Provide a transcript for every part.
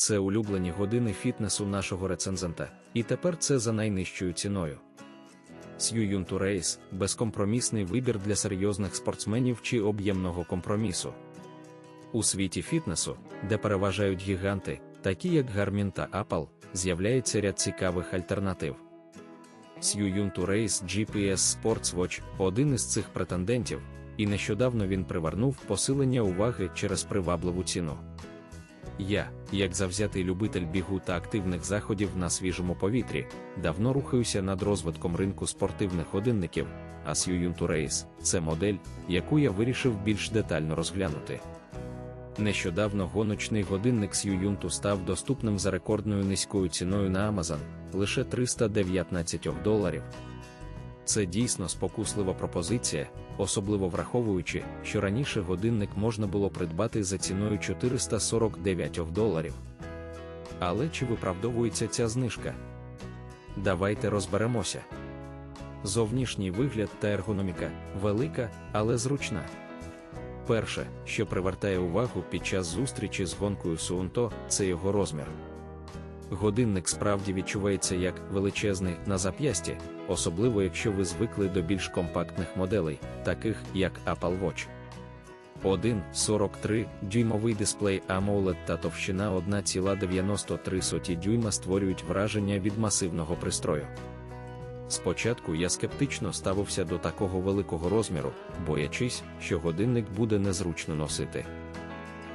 Це улюблені години фітнесу нашого рецензента, і тепер це за найнижчою ціною. Сью to Race – безкомпромісний вибір для серйозних спортсменів чи об'ємного компромісу. У світі фітнесу, де переважають гіганти, такі як Garmin та Apple, з'являється ряд цікавих альтернатив. To Race GPS Sports Watch – один із цих претендентів, і нещодавно він привернув посилення уваги через привабливу ціну. Я, як завзятий любитель бігу та активних заходів на свіжому повітрі, давно рухаюся над розвитком ринку спортивних годинників, а to Race – це модель, яку я вирішив більш детально розглянути. Нещодавно гоночний годинник Сьююнту став доступним за рекордною низькою ціною на Amazon лише 319 доларів. Це дійсно спокуслива пропозиція, особливо враховуючи, що раніше годинник можна було придбати за ціною 449 доларів. Але чи виправдовується ця знижка? Давайте розберемося. Зовнішній вигляд та ергономіка велика, але зручна. Перше, що привертає увагу під час зустрічі з гонкою Суунто, це його розмір. Годинник справді відчувається як величезний на зап'ясті, особливо якщо ви звикли до більш компактних моделей, таких як Apple Watch. 1,43 дюймовий дисплей AMOLED та товщина 1,93 дюйма створюють враження від масивного пристрою. Спочатку я скептично ставився до такого великого розміру, боячись, що годинник буде незручно носити.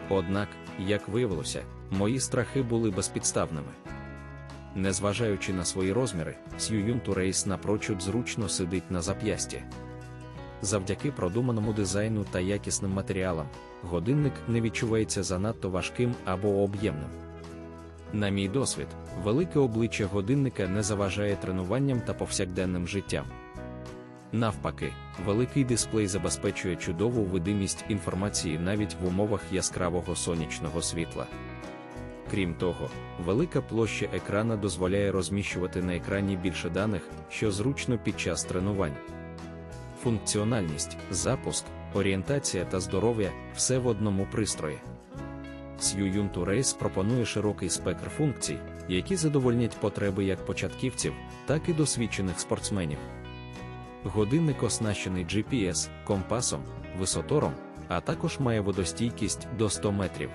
Однак, як виявилося, мої страхи були безпідставними. Незважаючи на свої розміри, Сьююн Турейс напрочуд зручно сидить на зап'ясті. Завдяки продуманому дизайну та якісним матеріалам, годинник не відчувається занадто важким або об'ємним. На мій досвід, велике обличчя годинника не заважає тренуванням та повсякденним життям. Навпаки, великий дисплей забезпечує чудову видимість інформації навіть в умовах яскравого сонячного світла. Крім того, велика площа екрана дозволяє розміщувати на екрані більше даних, що зручно під час тренувань. Функціональність, запуск, орієнтація та здоров'я все в одному пристрої. To Race пропонує широкий спектр функцій, які задовольнять потреби як початківців, так і досвідчених спортсменів. Годинник оснащений GPS, компасом, висотором, а також має водостійкість до 100 метрів.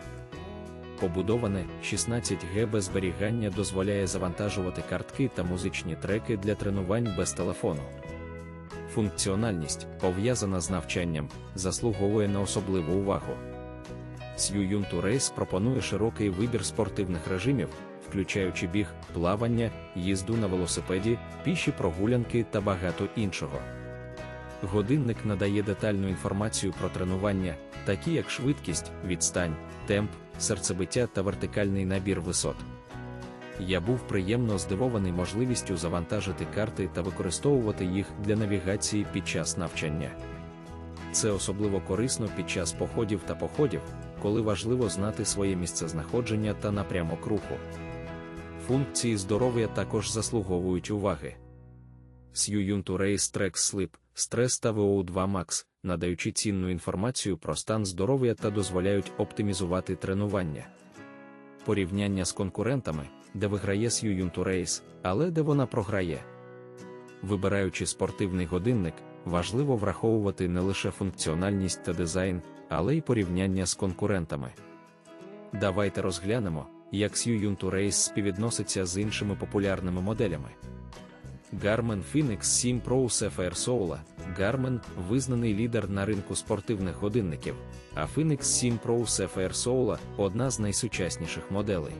Побудоване 16 ГБ зберігання дозволяє завантажувати картки та музичні треки для тренувань без телефону. Функціональність, пов'язана з навчанням, заслуговує на особливу увагу. Сьююн Race пропонує широкий вибір спортивних режимів, включаючи біг, плавання, їзду на велосипеді, піші прогулянки та багато іншого. Годинник надає детальну інформацію про тренування, такі як швидкість, відстань, темп, серцебиття та вертикальний набір висот. Я був приємно здивований можливістю завантажити карти та використовувати їх для навігації під час навчання. Це особливо корисно під час походів та походів, коли важливо знати своє місцезнаходження та напрямок руху. Функції здоров'я також заслуговують уваги. Race Track Sleep, Stress та VO2 Max, надаючи цінну інформацію про стан здоров'я та дозволяють оптимізувати тренування. Порівняння з конкурентами, де виграє Race, але де вона програє. Вибираючи спортивний годинник, важливо враховувати не лише функціональність та дизайн, але й порівняння з конкурентами. Давайте розглянемо, як to Race співвідноситься з іншими популярними моделями. Garmin Phoenix 7 Pro Sapphire Soula Garmin – визнаний лідер на ринку спортивних годинників, а Phoenix 7 Pro Sapphire Soula – одна з найсучасніших моделей.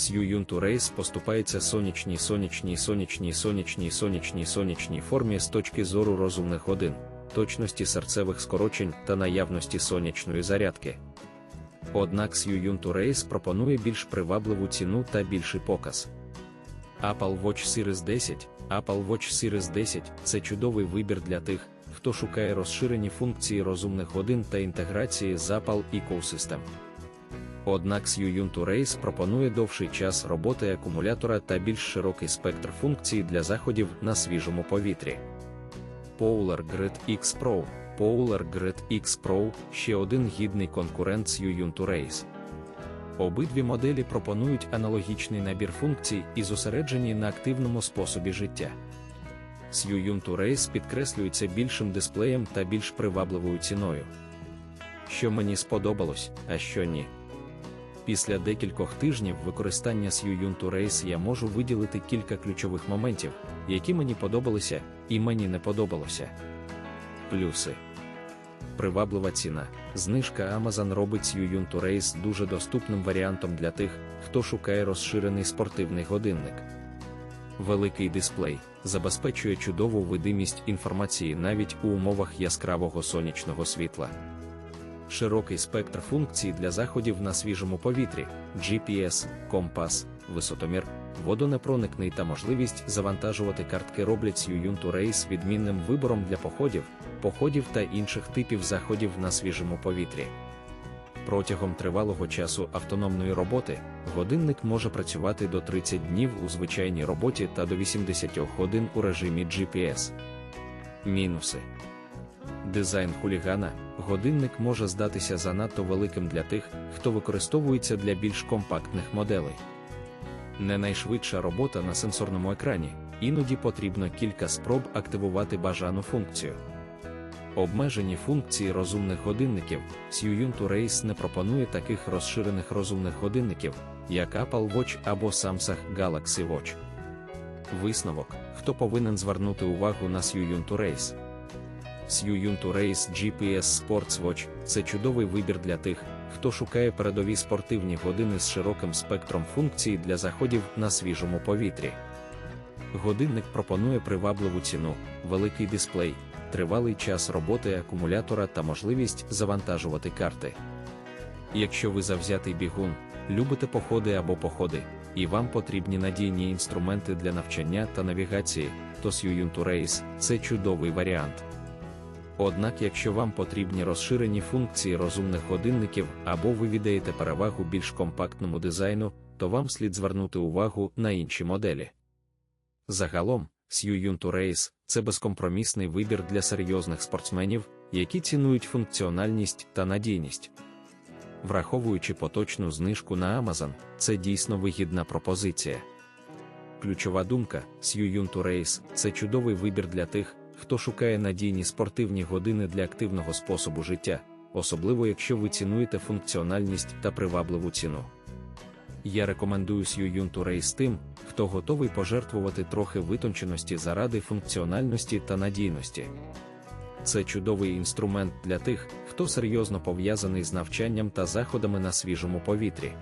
To Race поступається сонячній сонячній сонячній сонячній сонячній сонячній формі з точки зору розумних годин, точності серцевих скорочень та наявності сонячної зарядки. Однак to Race пропонує більш привабливу ціну та більший показ. Apple Watch Series 10 Apple Watch Series 10 це чудовий вибір для тих, хто шукає розширені функції розумних годин та інтеграції з Apple Ecosystem. Однак to Race пропонує довший час роботи акумулятора та більш широкий спектр функцій для заходів на свіжому повітрі. Polar Grid X Pro Polar Grid X Pro ще один гідний конкурент to Race. Обидві моделі пропонують аналогічний набір функцій і зосереджені на активному способі життя. Сью Race підкреслюється більшим дисплеєм та більш привабливою ціною. Що мені сподобалось, а що ні. Після декількох тижнів використання Сью Race я можу виділити кілька ключових моментів, які мені подобалися і мені не подобалося. Плюси. Приваблива ціна. Знижка Amazon робить Сью Race дуже доступним варіантом для тих, хто шукає розширений спортивний годинник. Великий дисплей забезпечує чудову видимість інформації навіть у умовах яскравого сонячного світла. Широкий спектр функцій для заходів на свіжому повітрі, GPS, компас, висотомір, водонепроникний та можливість завантажувати картки роблять Сью Race відмінним вибором для походів, походів та інших типів заходів на свіжому повітрі. Протягом тривалого часу автономної роботи годинник може працювати до 30 днів у звичайній роботі та до 80 годин у режимі GPS. Мінуси Дизайн хулігана годинник може здатися занадто великим для тих, хто використовується для більш компактних моделей. Не найшвидша робота на сенсорному екрані, іноді потрібно кілька спроб активувати бажану функцію. Обмежені функції розумних годинників Siyun Race не пропонує таких розширених розумних годинників, як Apple Watch або Samsung Galaxy Watch. Висновок, хто повинен звернути увагу на Siyun Race. Siyun Race GPS Sports Watch це чудовий вибір для тих, хто шукає передові спортивні години з широким спектром функцій для заходів на свіжому повітрі. Годинник пропонує привабливу ціну, великий дисплей тривалий час роботи акумулятора та можливість завантажувати карти. Якщо ви завзятий бігун, любите походи або походи, і вам потрібні надійні інструменти для навчання та навігації, то Siyun Race – це чудовий варіант. Однак, якщо вам потрібні розширені функції розумних годинників або ви віддаєте перевагу більш компактному дизайну, то вам слід звернути увагу на інші моделі. Загалом, Siyun Race – це безкомпромісний вибір для серйозних спортсменів, які цінують функціональність та надійність. Враховуючи поточну знижку на Amazon, це дійсно вигідна пропозиція. Ключова думка: Siyun Race – це чудовий вибір для тих, хто шукає надійні спортивні години для активного способу життя, особливо якщо ви цінуєте функціональність та привабливу ціну. Я рекомендую Siyun Race тим, хто готовий пожертвувати трохи витонченості заради функціональності та надійності. Це чудовий інструмент для тих, хто серйозно пов'язаний з навчанням та заходами на свіжому повітрі.